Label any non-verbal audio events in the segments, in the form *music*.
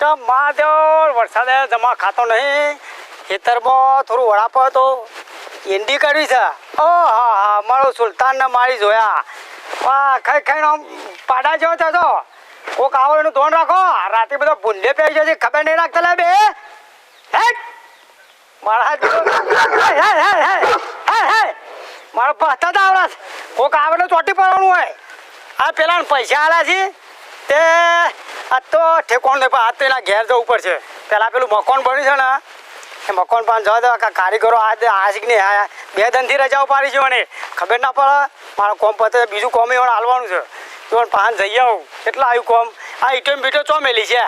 તો મહાદેવ, વરસાદે જમા ખાતો નહીં. ખેતરમાં થોડું વડાપ હતો. એંડી કરવી છે. ઓ હા હા, મારો સુલતાનને મારી જોયા. વાહ, ખાઈ ખાઈને આમ પાડા જેવો થતો કોક આવો એનું ધોન રાખો. રાતે બધો ભૂંડે પહેરી જશે ખબર નહીં રાખતા લે બે મારા. મારો પહતા તો આવડા. કોક આવે ચોટી પડવાનું હોય. આ પેલા પૈસા આવ્યા છે. તે આ તો ઠેકોણ નહીં પણ આ તો એના ઘેર જવું પડશે. પેલા પેલું મકાન બન્યું છે ને, એ મકાન પાન જવા દે કારીગરો આ દે આશિક ને બે દનથી રજાઓ પાડી છે મને ખબર ના પડે, મારો કોમ પતે બીજું કોમ એવડે હાલવાનું છે. તો પાન જઈ આવું. કેટલા આવ્યું કોમ? આ ઈટમ બીટો ચોમેલી છે?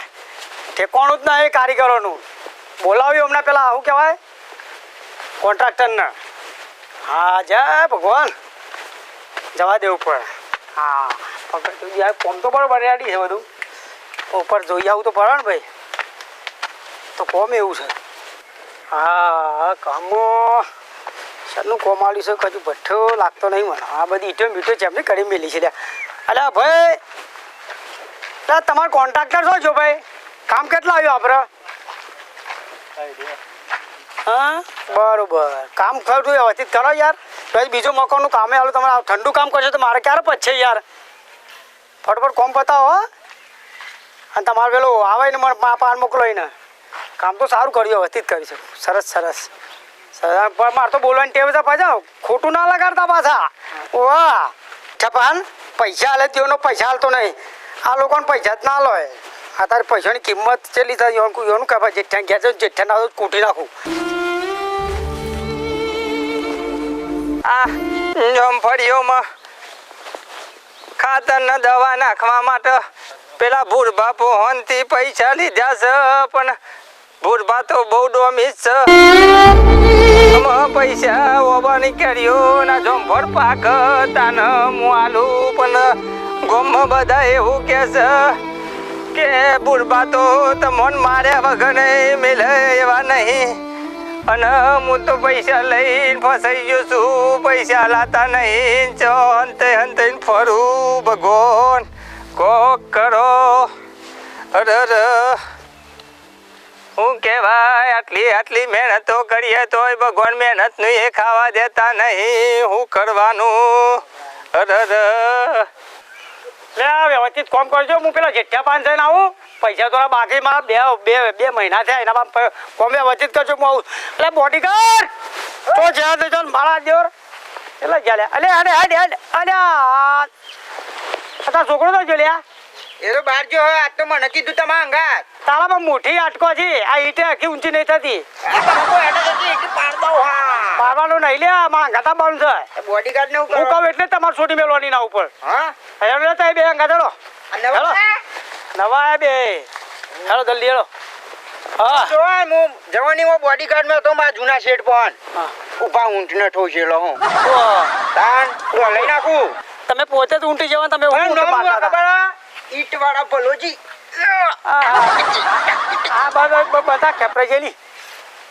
ઠેકોણું જ નહીં કારીગરોનું. બોલાવ્યું હમણાં પેલા આવું કહેવાય? કોન્ટ્રાક્ટરને. હા, જય ભગવાન. જવા દેવું પડે હા. કોમ તો પણ રેડી છે બધું. ઉપર જોઈ આવું તો પડે ને ભાઈ. તો કોમ એવું છે. હા, કામો. શાનું કોમ આવ્યું છે? કજુ ભઠ્ઠો લાગતો નહીં મને. આ બધી ઈટો છે એમને કરી મેલી છે. લ્યા. અલ્યા ભાઈ તમારો કોન્ટ્રાક્ટર શું છો ભાઈ? કામ કેટલા આવ્યું આપણે હા? બરોબર. કામ ખરું વ્યવસ્થિત કરો યાર. પછી બીજું મકાનનું કામે આવું તમારે ઠંડુ કામ કરશો તો મારે ક્યારે પછી યાર? ફટફટ કોમ બતાવો હો. અને તમારે પેલું આવે ને મને પાન મોકલો એને કામ તો સારું કર્યું વ્યવસ્થિત કર્યું છે સરસ સરસ. પણ મારે તો બોલવાની ટેવ છે પાછા. ખોટું ના લગાડતા પાછા. વાહ. છપાન પૈસા હાલે તેઓનો પૈસા હાલતો નહીં. આ લોકોને પૈસા જ ના લોય. આ તારી પૈસાની કિંમત ચેલી થાય, યોનું યોનું કે ભાઈ જેઠ્ઠા ઘેર છે જેઠ્યા ના કૂટી નાખું. આ જમફળીઓમાં ખાતર દવા નાખવા માટે પેલા ભૂરભા પોહનથી પૈસા લીધા છે, પણ ભૂરભા તો બહુ ડોમી છે. પૈસા ઓવાની કર્યો ના જમફળ પાક તાન હું આલું પણ ગોમ બધા એવું કે છે કે ભૂરભા તો તમોન માર્યા વગર નહીં મિલે એવા નહીં. અને હું તો પૈસા લઈને ફસાઈ ગયો છું, પૈસા લાતા નહીં ચો અંતે અંતે ફરું ભગવાન કોક કરો? અરે અરે. હું કહેવાય, આટલી આટલી મહેનતો કરીએ તોય ભગવાન મહેનતનું એ ખાવા દેતા નહીં. હું કરવાનું? અરે અરે. લે વ્યવસ્થિત કોમ કરજો. હું પેલા જેઠ્ઠા પાન થઈને આવું. પૈસા થોડા બાકી બે બે બે મહિના થયા એના કોમ વ્યવસ્થિત કરજો, હું એટલે બોડીગાર્ડ તો જ્યાં તો મારા એટલે અલે અરે હડ અરે આ. તારા છોકરો તો જોલ્યા એ તો બહાર જો આજ તો મને કીધું તમે અંગાત તારામાં મોટી આટકો છે. આ ઈટે આખી ઊંચી નહીં થતી. પાડવાનો નહીં લે મારા અંગાતા બંધ છે. બોડીગાર્ડ ને હું કહું? એટલે તમારે છોટી મેળવાની ના ઉપર. હા? હેલો તો બે અંગા ચલો હેલો નવા બે. હેલો જલ્દી હેલો હા. જો હું જવાનીમાં બોડીગાર્ડમાં તો મારા જૂના શેઠ પણ. ઊભા ઊંટ ને ઠોસેલો હું. તાન લઈ નાખું? તમે પોતે તો ઊંટી જવા તમે. ઈટ વાળા ભલોજી. આ બાબત બધા ખેપરે ગયેલી.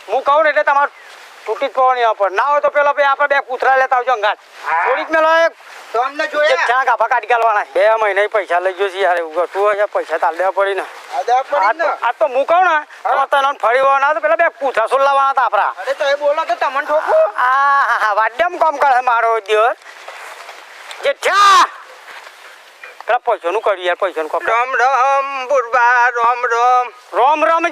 હું કહું ને એટલે તમારે તૂટી જ પડવાની ઉપર ના હોય તો પેલો ભાઈ આપણે બે કૂતરા લેતા આવજો અંગાત. થોડીક મેલો એક. તમને જોયા. ક્યાં ગાભા કાઢી ગાલવાના. બે મહિને પૈસા લઈ ગયો છે યાર એવું ઘટું હશે પૈસા તાલ દેવા પડી ને. આ તો હું કહું ને તો તને ફરી વળવાના તો પેલા બે કૂતરા સોલ લાવવાના હતા આપણા? અરે તો એ બોલો તો તમને ઠોકું. આ હા હા વાડ્યમ કામ કરે મારો દિવસ. જે! થયા પેલા પૈસાનું કર્યું યાર પૈસાનું રામ રામ બુરબા રામ રામ. રોમ રોમ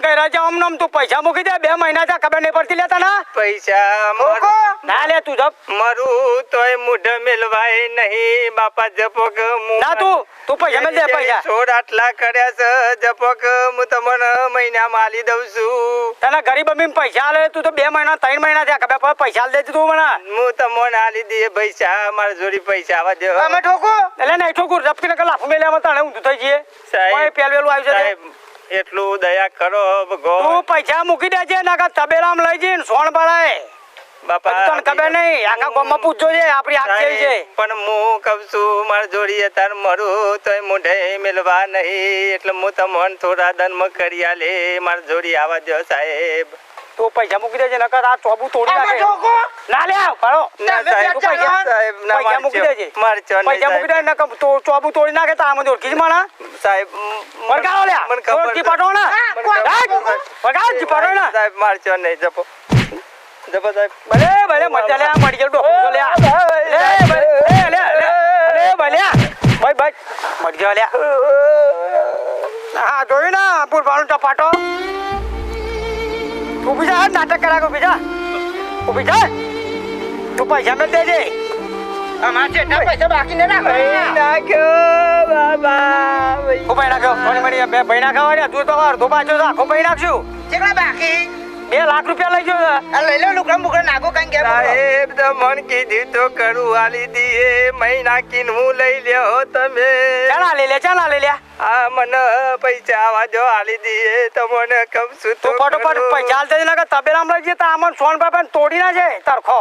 જા આમ નામ તું પૈસા મૂકી દે બે મહિના થયા ખબર નહીં પડતી લેતા ના? પૈસા મૂકો. ના લે તું જપ. મરું તોય મુઢ મેલવાય નહીં બાપા જપોક મુ ના તું તું પૈસા મેલ દે પૈસા. છોડ આટલા કર્યા છે જપોક હું તમને મહિનામાં આલી દઉં છું. તને ગરીબ અમીન પૈસા આલે તું તો બે મહિના ત્રણ મહિના થયા ખબર પડે પૈસા આલી દેજે તું મને. હું તમને આલી દે પૈસા મારા જોડી પૈસા આવા દે અમે ઠોકો. એટલે નહીં ઠોકું રપકી નકર લાફો મેલે અમે તને ઊંધું થઈ જઈએ. પેલું આવ્યું. સાહેબ એટલું દયા કરો ભગવાન. તું પૈસા મૂકી દેજે નાકા તબેલામાં લઈ જઈને સોણ બળાય બાપા તને ખબર નહીં આખા ગામમાં પૂછજો છે આપણી આંખ કેવી છે. પણ હું છું મારા જોડી તાર મરું તોય મોઢે મિલવા નહીં. એટલે હું તમને થોડા દનમાં કરી આલે માર જોડી આવવા દો સાહેબ. તું પૈસા મૂકી દેજે નકર આ ચોબુ તોડી નાખે. ના લે તું પૈસા મૂકી દેજે. મારજો પૈસા મૂકી. દે નકર તો ચોબુ તોડી નાખે તો આમાં ઓળખી જ માણા સાહેબ મ- વળગાડો મને ખબર ઓળખી. પાટો ને. જી ને સાહેબ મારજો નહીં જપો. જપો સાહેબ. ભલે ભલે મજા લે ગયો લે લે ભલે લે લે લે લે ભલે ભાઈ ભાઈ લે હા જોયું ને પૂરવાનું ટપાટો? ઊભી જા નાટક કરા ઊભી જા. ઊભી જા. તું પૈસા મેં દેજે. અમારે જેટલા પૈસા બાકી ન નાખ્યો બાબા હું ભાઈ નાખ્યો થોડી મળી બે ભાઈ નાખ્યા ને તું તો પાછો તો આખો ભાઈ નાખશું. જેટલા બાકી? બે લાખ રૂપિયા લઈ આ લઈ લો લુકડા મુકડા નાખો કઈ ગયા સાહેબ તો મન કીધું તો કરું આલી દીએ. મહિના કીન હું લઈ લ્યો તમે. ચાલા લઈ લે ચાલા લઈ લે. આ મને પૈસા આવા જો આલી દીએ મને કમ છું તો ફટોફટ પૈસા હાલ દેજે નકર તબેલામાં લઈ જઈએ તો આમાં સોન બાપા તોડી ના જાય તરખો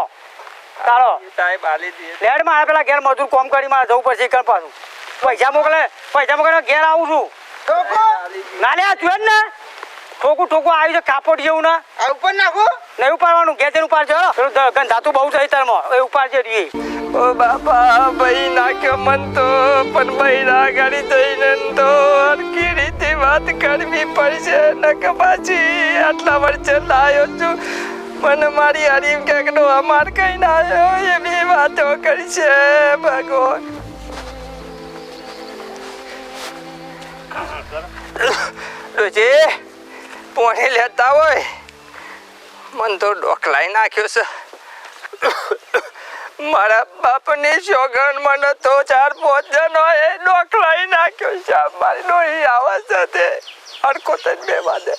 તારો. સાહેબ આલી દીએ. લેડમાં પેલા ઘેર મજૂર કોમ કરી મારે જવું પછી કર પાછું. પૈસા મોકલે પૈસા મોકલે ઘેર આવું છું. ના લે તું જ ને. ઠોકું ઠોકું આવી છે કાપડ જેવું ના. આ ઉપર નાખો? નહીં ઉપાડવાનું ઘેર ઉપાડજો હો. ગંધાતું બહુ છે તારમાં એ ઉપાડજે રીએ ઓ બાપા, ભાઈ નાખ્યો મન તો પણ ભાઈ ના ગાડી થઈને તો અડકી રીતે વાત કરવી પડશે. નક પાછી આટલા વર્ષે લાયો છું. મને મારી હરીમ ક્યાંકનો અમાર કઈ ના આવ્યો, એવી વાતો કરશે ભગવાન. ડોજી પોણી લેતા હોય. મન તો ડોકલાઈ નાખ્યો છે. મારા બાપની સોગન મને તો ચાર પાંચ જણો એ ડોકલાઈ નાખ્યો છે. મારી ડોહી આવા સાથે તે હરકો જ બે વાદે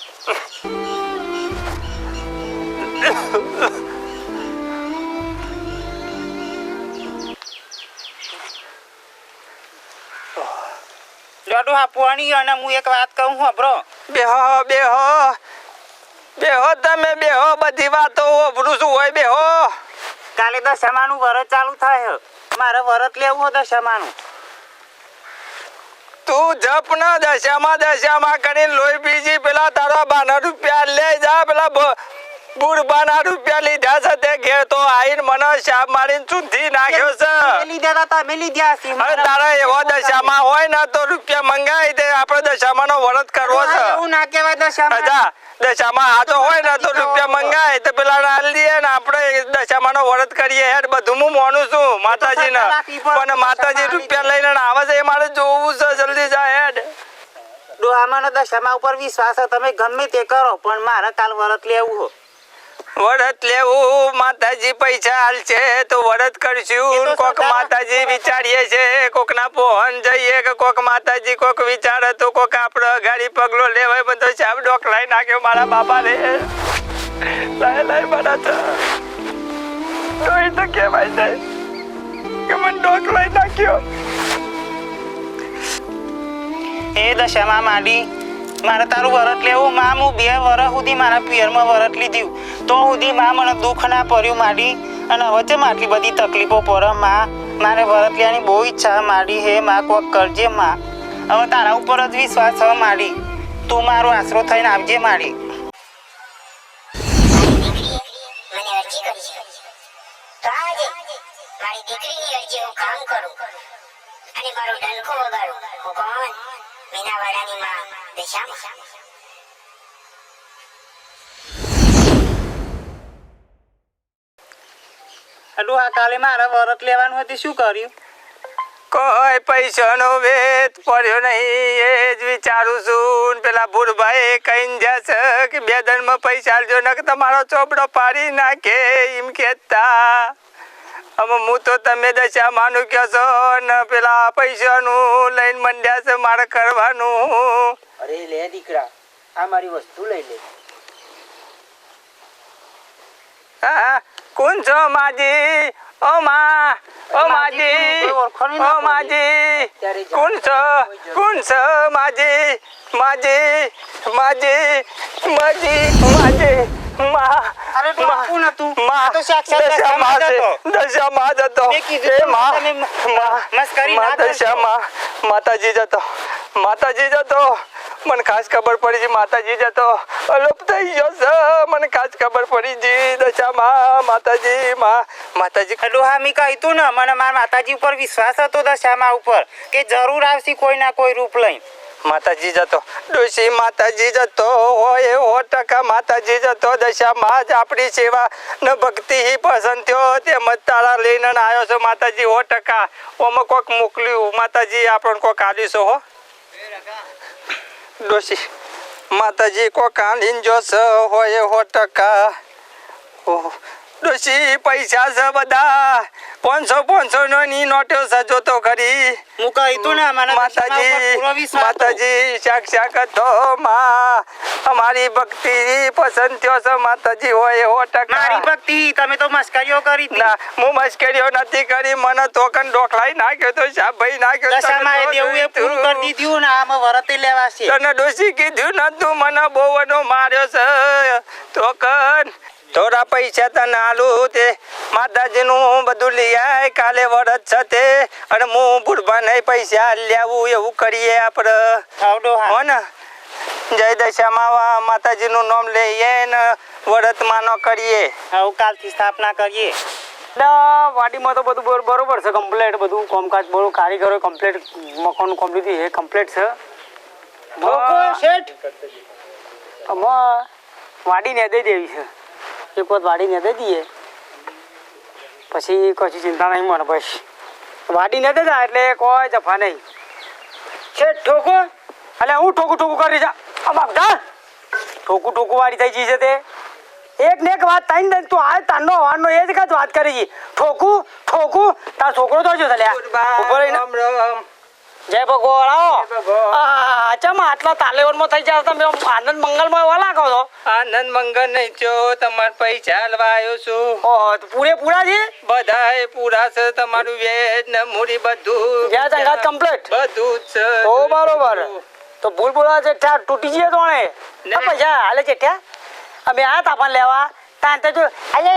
લડુ હા પોણી અને હું એક વાત કહું હું બ્રો. બેહો બેહો. બેહો તમે બેહો બધી વાતો ઓભરું છું હોય બેહો. કાલે દશામાનું વરત ચાલુ થાય. મારે વરત લેવું હોય દશામાનું. તું જપ ના દશામાં દશામાં કરીને લોહી બીજી પેલા તારા બાના રૂપિયા લે જા પેલા બુડબાના રૂપિયા લીધા છે તે ઘેર તો આઈન મને શાપ મારીને ચૂંધી નાખ્યો છે. લીધા તા તમે લીધા છે. અરે તારા એવો દશામાં હોય ને તો રૂપિયા મંગાવી દે આપણે દશામાં નો વરત કરવો છે. એવું ના કહેવાય. દશામાં? અચ્છા દશામાં હાથો હોય ને તો રૂપિયા મંગાય તો પેલા રાલ દઈએ ને આપણે દશામાં નો વરત કરીએ હેડ બધું હું માનું છું માતાજી ને પણ માતાજી રૂપિયા લઈને આવે છે એ મારે જોવું છે જલ્દી જાય હેડ. ડોહામાં દશામાં ઉપર વિશ્વાસ તમે ગમે તે કરો પણ મારે કાલ વરત લેવું હો. વરત લેવું માતાજી પૈસા હાલશે તો વરત કરશું. કોક માતાજી વિચારીએ છે કોક ના પોહન જઈએ કે કોક માતાજી કોક વિચારે તો કોક આપડે ગાડી પગલો લેવાય. બધો સાહેબ ડોક લઈ નાખ્યો મારા બાપા રે લાય લાય મારા તો. એ તો કહેવાય છે કે મને ડોક લઈ નાખ્યો. એ દશામાં માંડી મારે તારું વરત લેવું, માં, હું બે વરસ સુધી મારા પિયરમાં વરત લીધું. તો સુધી માં મને દુઃખ ના પડ્યું માડી. અને હવે છે આટલી બધી તકલીફો પડે માં, મારે વરત લેવાની બહુ ઈચ્છા માડી. હે, માં, કોક કરજે, માં. હવે તારા ઉપર જ વિશ્વાસ હ માડી. તું મારો આશરો થઈને આવજે માડી. મારી દીકરીની અરજી હું કામ કરું. અને મારો ડંકો વગાડું. હું કોણ? મીનાવાડાની માં દશામાં અડુ આ કાલે મારે વરત લેવાનું હતી શું કર્યું? કોઈ પૈસાનો વેત પડ્યો નહીં એ જ વિચારું છું. પેલા ભૂરભાઈ કહીને જશે કે બે દંડમાં પૈસા આલજો ને કે તમારો ચોપડો પાડી નાખે એમ કહેતા. હવે હું તો તમે દશા માનું કહો છો ને પેલા પૈસાનું લઈને મંડ્યા છે મારે કરવાનું. અરે લે દીકરા આ મારી વસ્તુ લઈ લે. હા કોણ છો માજી? ઓ માં ઓ માજી ના ઓ. માજી કોણ છો કોણ છો માજી માજી માજી માજી માજી માં અરે તો આ કોણ હતું? માં તો સાક્ષાત. હતો. એ માં, માં, મસ્કરી ના દશામાં માતાજી જતો માતાજી જતો મને ખાસ ખબર પડી છે માતાજી જતો અલોપ થઈ ગયો છે મને ખાસ ખબર પડી જી દશામાં માતાજી માં માતાજી ડોહા મી કહ્યું ને મને મારા માતાજી ઉપર વિશ્વાસ હતો દશામાં ઉપર કે જરૂર આવશે કોઈ ના કોઈ રૂપ લઈને. માતાજી જતો ડોસી માતાજી જતો હોય સો ટકા માતાજી જતો દશામાં જ આપણી સેવા. ને ભક્તિ હિ પસંદ થયો તેમ જ તારા લઈને આવ્યો છો માતાજી સો ટકા. ઓમાં કોક મોકલ્યું માતાજી આપણને કોક આલ્યું હો? ડોશી માતાજી કોક આલીને જોશ હોય હો ટકા. ઓહો ડોશી પૈસા છે બધા. પાંચસો પાંચસો નો ની નોટો સજો તો ખરી. ને માતાજી. માતાજી માં. અમારી ભક્તિ પસંદ થયો છે માતાજી હોય એવો ટકા. મારી ભક્તિ તમે તો મસ્કરીઓ કરી ના હું મશ્કરીઓ નથી કરી મને તોકન ડોકલાઈ નાખ્યો તો ભાઈ નાખ્યો તને દશામાં તો દેવું એ પૂરું કરી દીધું ને આમાં વરતે તને ડોસી કીધું તું મને બહુ માર્યો છે. તોકન થોડા પૈસા તને આલું તે માતાજીનું બધું લઈ આય કાલે વરત છે તે. અને હું બુડભાને પૈસા લેવું એવું કરીએ આપણે હો. ને જય દશામાં માતાજીનું નામ લઈએ ને વરત માનો કરીએ. આવું કાલથી સ્થાપના કરીએ. વાડીમાં તો બધું બરો- બરોબર છે કમ્પ્લેટ બધું. કામકાજ બરોબર કારીગરો કમ્પ્લેટ મકાન કમ્પ્લીટ એ કમ્પ્લેટ છે. આમાં વાડી ને દઈ દેવી છે. એક વખત વાડીને દઈ દઈએ. પછી કશી ચિંતા નહીં મને બસ. વાડી ને દે જા એટલે કોઈ જફા નહીં. છે ઠોકો? એટલે હું ઠોકું ઠોકું કરી જા. બાપડા ઠોકું ઠોકું વાળી થઈ ગઈ છે તે. એક ને એક વાત થાય ને તું આ તારનો વારનો એ જ કાંઈ વાત કરી છે. ઠોકું ઠોકું તાર છોકરો તો જો રહીને. રામ રામ. જય ભગવાન ચમ આટલા તાલેવનમાં થઈ જાય તમે? આનંદ મંગલમાં એવા લાગો છો? આનંદ મંગળ નહીં છો તમારે પૈસા હાલવા આવ્યો છું. ઓ પૂરે પૂરા છે? બધાય પૂરા છે તમારું વેજ ને મૂડી બધું. વ્યાજ અંગાત કમ્પ્લીટ બધું જ છે. ઓ બરોબર. તો ભૂલ ભૂલા જેઠા તૂટી જઈએ તો ને. પૈસા હાલે જેઠા? અમે આ તાપણ લેવા. તાન તો જો અલે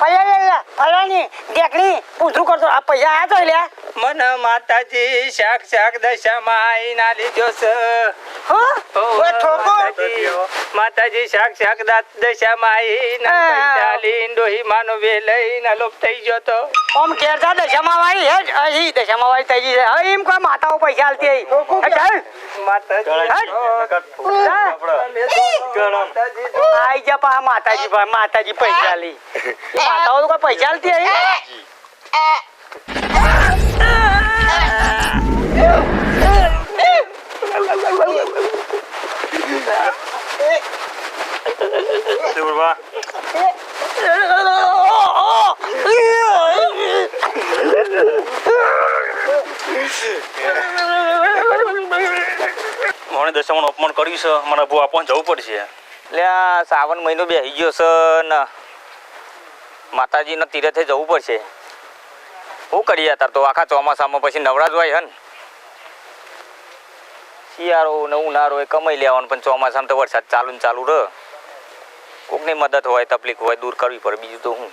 પૈયા ફલાની દેખણી પૂછું કરતો. આ પૈસા આ તો લ્યા. મન માતાજી શાક શાક દશામાં આવીને લીધો સ. હો? ઓ ઠોકો. માતાજી શાક શાક દશામાં આવીને પૈસા લીંડો હી માનો વે લઈને લોપ થઈ ગયો તો. ઓમ કેરતા દશામાં વાળી હે અહીં દશામાં વાળી થઈ ગઈ હે એમ કોઈ માતાઓ પૈસા આલતી. હે, ચાલ. માતાજી આઈ જા પા માતાજી ભાઈ માતાજી પૈસા લી એ માતાઓ તો કોઈ પૈસા હઈ દશામાં અપમાન કર્યું છે. મારા બહુ આપવા જવું પડશે. એટલે આ શ્રાવણ મહિનો બેસી ગયો છે ને માતાજીના તીરથે જવું પડશે. શું કરીએ તાર તો આખા ચોમાસામાં પછી નવરાજ હોય હન. શિયાળો ને ઉનાળો એ કમાઈ લેવાનું પણ ચોમાસામાં તો વરસાદ ચાલુ ને ચાલુ રહે. કોકની મદદ હોય તકલીફ હોય દૂર કરવી પડે. બીજું તો હું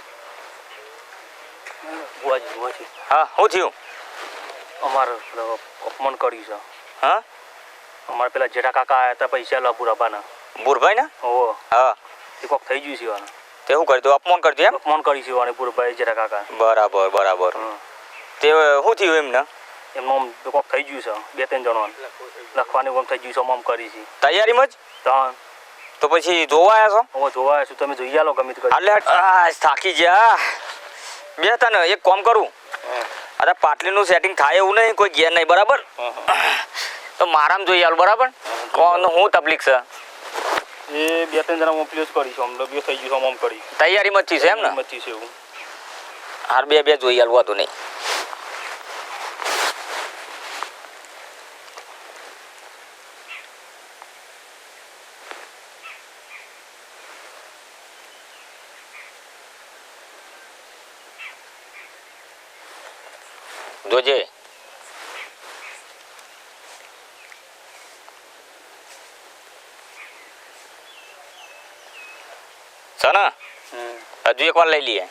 હા શું થયું? અમારે અપમાન કર્યું છે. હા? અમારે પેલા જેઠા કાકા આવ્યા હતા પૈસા લો બુરાબાના બુરભાઈ ને ઓહો હા. એ કોક થઈ ગયું છે ઈવાને. તે શું કરી તું અપમાન કરતું એમ? અપમાન કરી છે ઈવાને બુરભાઈ જેઠા કાકા. બરાબર બરાબર. તે શું થયું એમને? એમનો આમ કોક થઈ ગયું છે બે ત્રણ જણો લખવાની આમ થઈ ગયું છે આમ કરી છે. તૈયારીમાં જ? ત્રણ. તો પછી જોવા આવ્યા છો? હવે જોવા આવ્યા છું તમે જોઈ આલો ગમે તે કરી. એટલે આ થાકી ગયા. બે તને એક કામ કરું. અરે પાટલીનું સેટિંગ થાય એવું નહીં કોઈ ગેર નહીં બરાબર? તો મારામાં જોઈ આલ બરાબર? કોણ હું તકલીફ છે? એ બે ત્રણ જણા મોકલ્યો જ કરી છે આમ લગ્યો થઈ ગયું આમ કરી. તૈયારી મચી છે એમ ને? મચી છે એવું. હાર બે બે જોઈ આલવું હતું નહીં. જોજે છે ને હજુ એક વાર લઈ લઈએ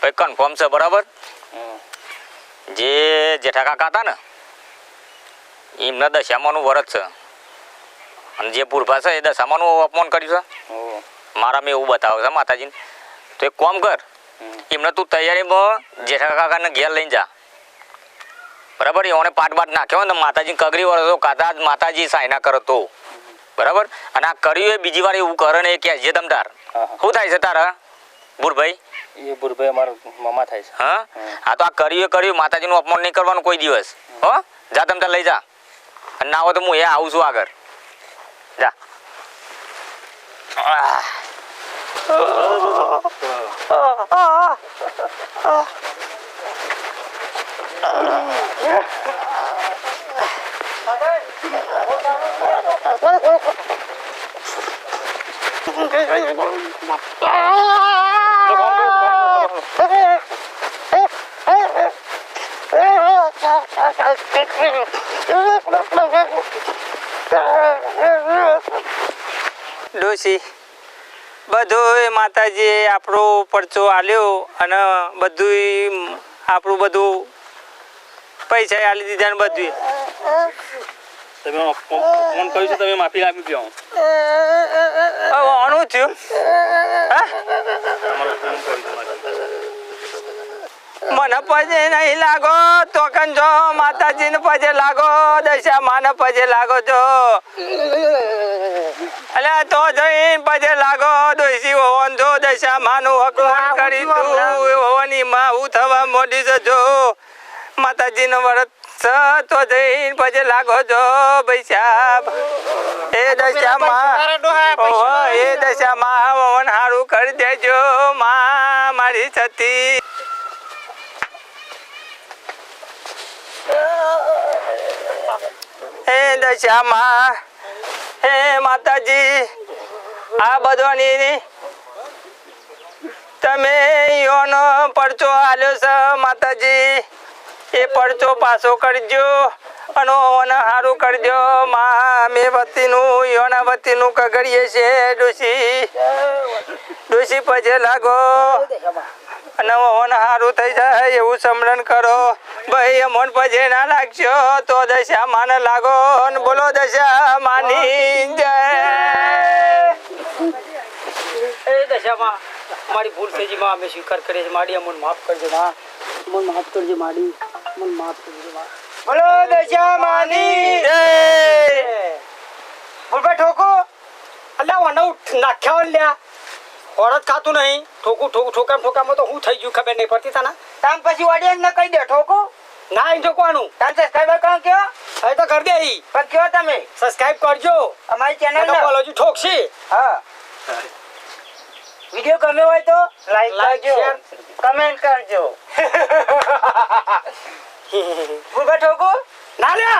ભાઈ કન્ફર્મ છે બરાબર જે જેઠા કાકા હતા ને એમના દશામાનું વરત છે અને જે પૂર્ભા છે એ દશામાનું અપમાન કર્યું છે મારા મેં એવું બતાવે છે માતાજીને તો એક કોમ કર એમને તું તૈયારીમાં જેઠા કાકાને ઘેર લઈને જા બરાબર એઓને પાટ બાટ નાખ્યો ને માતાજી કગરી વળતો કાતા માતાજી સાયના કરતો બરાબર? અને આ કર્યું એ બીજી વાર એવું કરે ને એ કે જે દમદાર. શું થાય છે તારા? બુરભાઈ? એ બુરભાઈ અમારો મામા થાય છે. હા? હા તો આ કર્યું એ કર્યું માતાજીનું અપમાન નહીં કરવાનું કોઈ દિવસ. હો? જા તમ તાર લઈ જા. અને ના હોય તો હું એ આવું છું આગળ. જા. આહ. ડોશી બધું માતાજીએ આપણો પરચો આલ્યો અને બધું આપણું બધું પૈસા આલી દીધા ને બધું તમે ફોન કર્યું છે તમે માફી આપી દો. આનું થયું મને પજે નહીં લાગો તો કન જો માતાજીને પજે લાગો દશા માને પજે લાગો છો અલે તો જઈને પજે લાગો દોશી હોવન જો દશા માનું અપમાન કરી તું હોવાની માં હું થવા મોડી જો જો. માતાજીનો વરત તો જઈને પછી લાગો છો ભાઈ એ દશામાં એ દશામાં હારું કરી દેજો માં મારી છતી. હે દશામાં હે માતાજી આ બધોની તમે યોનો પરચો આલ્યો છે માતાજી. એ પરચો પાછો કરજો, અને ઓને સારું કરજો. મા અમે વતીનું યોના વતીનું કગડીએ છે ડોસી ડોસી પજે લાગો, અને ઓન હારું થઈ જાય એવું સમરણ કરો. ભાઈ અમોન પજે ના લાગશો, તો દશા માને લાગો બોલો દશા માની જય. એ દશામાં, મારી ભૂલ થઈ ગઈ માં સ્વીકાર કરીએ છીએ માડી અમને માફ કરજો, માં. મને માફ કરજો માડી મને માફ બોલો દશા માની જય. બોલબા ઠોકો. અલ્યા વાના ઉઠ નાખ્યા લ્યા. હોરત ખાતું નહીં. ઠોકું ઠોકું ઠોકામ ઠોકામાં તો હું થઈ ગયું ખબર નહીં પડતી તને. તામ પછી ઓડિયન્સ ને કહી દે ઠોકો. ના અહીં ઠોકવાનું તામ સબસ્ક્રાઈબર કહો કયો હવે તો કરી દે ઈ. પણ કયો તમે. સબસ્ક્રાઇબ કરજો. અમારી ચેનલ ને બોલો ઠોકશે. હા. વિડિયો ગમ્યો હોય તો લાઈક કરજો. કમેન્ટ કરજો. *laughs* ભૂગા ઠોકો. ના લ્યા